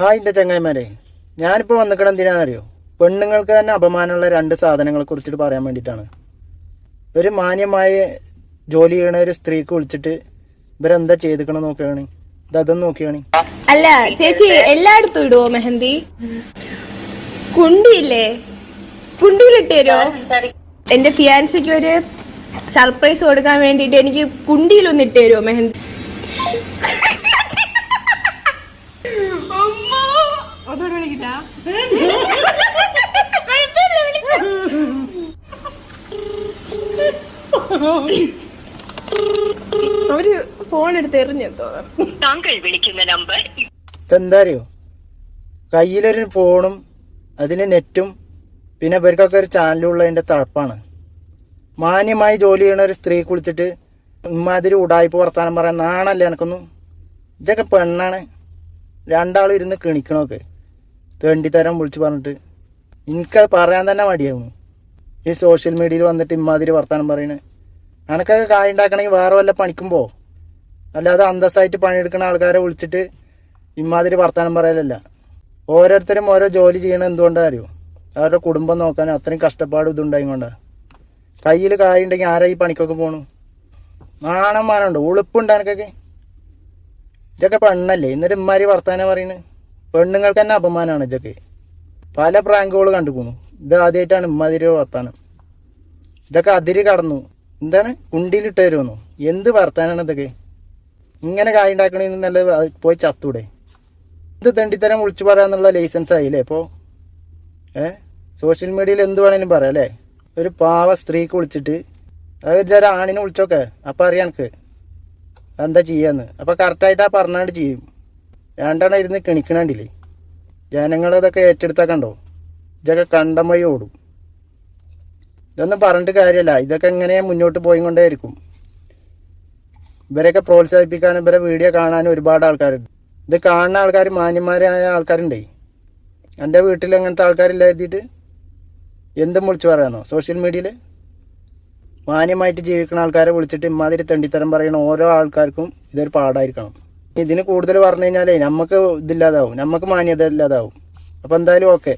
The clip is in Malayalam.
ഹായ് എന്റെ ചങ്ങായിമാരെ. ഞാനിപ്പോൾ വന്നിക്കണം എന്തിനാണെന്നറിയോ പെണ്ണുങ്ങൾക്ക് തന്നെ അപമാനമുള്ള രണ്ട് സാധനങ്ങളെ കുറിച്ചിട്ട് പറയാൻ വേണ്ടിയിട്ടാണ്. ഒരു മാന്യമായ ജോലി ചെയ്യണ ഒരു സ്ത്രീക്ക് വിളിച്ചിട്ട് ഇവരെന്താ ചെയ്തിക്കണം നോക്കുകയാണ്. ഇതൊന്നും നോക്കിയാണ് അല്ല ചേച്ചി എല്ലായിടത്തും ഇടുവോ മെഹന്തി? കുണ്ടിയില്ലേ? കുണ്ടിയിലിട്ട് എന്റെ ഫിയാൻസിക്ക് ഒരു സർപ്രൈസ് കൊടുക്കാൻ വേണ്ടിട്ട് എനിക്ക് കുണ്ടിയിലൊന്നിട്ട് തരുമോ മെഹന്തി? അവർ ഫോൺ എടുത്ത് എറിഞ്ഞു തോന്നുന്നു താങ്കൾ വിളിക്കുന്ന നമ്പർ ഇതെന്താ അറിയോ കയ്യിലൊരു ഫോണും അതിന് നെറ്റും പിന്നെ ഇവർക്കൊക്കെ ഒരു ചാനലുള്ളതിന്റെ തഴപ്പാണ്. മാന്യമായി ജോലി ചെയ്യണ ഒരു സ്ത്രീ കുളിച്ചിട്ട് ഇമാതിരി ഉടായ്പ വർത്താനം പറയാൻ നാണല്ലേ എനക്കൊന്നും? ഇതൊക്കെ പെണ്ണാണ്. രണ്ടാളും ഇരുന്ന് കിണിക്കണമൊക്കെ തേണ്ടിത്തരം വിളിച്ച് പറഞ്ഞിട്ട്. എനിക്കത് പറയാൻ തന്നെ മടിയാവുന്നു ഈ സോഷ്യൽ മീഡിയയിൽ വന്നിട്ട് ഇമ്മാതിരി വർത്താനം പറയുന്നത് അനക്കൊക്കെ കായ് ഉണ്ടാക്കണമെങ്കിൽ വേറെ വല്ല പണിക്കുമ്പോൾ അല്ലാതെ അന്തസ്സായിട്ട് പണിയെടുക്കുന്ന ആൾക്കാരെ വിളിച്ചിട്ട് ഇമ്മാതിരി വർത്താനം പറയലല്ല. ഓരോരുത്തരും ഓരോ ജോലി ചെയ്യണ എന്തുകൊണ്ടാണ് അറിയോ? അവരുടെ കുടുംബം നോക്കാൻ അത്രയും കഷ്ടപ്പാട് ഇതുണ്ടായിക്കൊണ്ടാണ് കയ്യിൽ കായുണ്ടെങ്കിൽ ആരാ ഈ പണിക്കൊക്കെ പോണു? നാണം മാനുണ്ട് ഉളുപ്പുണ്ട് എനക്കൊക്കെ ഇതൊക്കെ പെണ്ണല്ലേ? എന്നിട്ട് ഇമ്മാരി വർത്താനം പറയുന്നത് പെണ്ണുങ്ങൾക്ക് തന്നെ അപമാനമാണ് ഇതൊക്കെ. പല പ്രാങ്കുകൾ കണ്ടുക്കുന്നു ഇത് ആദ്യമായിട്ടാണ് ഇമ്മാതിരി വർത്താനം. ഇതൊക്കെ അതിര് കടന്നു. എന്താണ്? കുണ്ടിയിലിട്ട് തരുമെന്നു എന്ത് വർത്താനാണ് ഇതൊക്കെ? ഇങ്ങനെ കായ് ഉണ്ടാക്കണമെന്ന് നല്ല പോയി ചത്തൂടെ. ഇത് തെണ്ടിത്തരം വിളിച്ചു പറയാന്നുള്ള ലൈസൻസ് ആയില്ലേ ഇപ്പോൾ ഏ? സോഷ്യൽ മീഡിയയിൽ എന്ത് വേണേലും പറയാം അല്ലേ? ഒരു പാവ സ്ത്രീക്ക് വിളിച്ചിട്ട് അത് ചില ആണിനെ വിളിച്ചോക്കെ. അപ്പം അറിയാം എന്താ ചെയ്യാന്ന്. അപ്പം കറക്റ്റായിട്ട് ആ പറഞ്ഞാണ്ട് ചെയ്യും. രണ്ടെണ്ണം ഇരുന്ന് കിണിക്കണണ്ടില്ലേ? ജനങ്ങളതൊക്കെ ഏറ്റെടുത്താൽ കണ്ടോ ഇതൊക്കെ കണ്ടമായി ഓടും. ഇതൊന്നും പറഞ്ഞിട്ട് കാര്യമല്ല ഇതൊക്കെ എങ്ങനെ മുന്നോട്ട് പോയി കൊണ്ടേയിരിക്കും ഇവരെയൊക്കെ പ്രോത്സാഹിപ്പിക്കാനും ഇവരെ വീഡിയോ കാണാനും ഒരുപാട് ആൾക്കാരുണ്ട്. ഇത് കാണുന്ന ആൾക്കാർ മാന്യന്മാരായ ആൾക്കാരുണ്ടേ? എന്റെ വീട്ടിൽ അങ്ങനത്തെ ആൾക്കാരില്ല എന്തും വിളിച്ചു പറയാന്നോ സോഷ്യൽ മീഡിയയിൽ മാന്യമായിട്ട് ജീവിക്കുന്ന ആൾക്കാരെ വിളിച്ചിട്ട് ഇമാതിരി തെണ്ടിത്തരം പറയുന്ന ഓരോ ആൾക്കാർക്കും ഇതൊരു പാടായിരിക്കണം. ഇതിന് കൂടുതൽ പറഞ്ഞു കഴിഞ്ഞാലേ നമുക്ക് ഇതില്ലാതാവും. നമുക്ക് മാന്യത ഇല്ലാതാവും. അപ്പോൾ എന്തായാലും ഓക്കെ.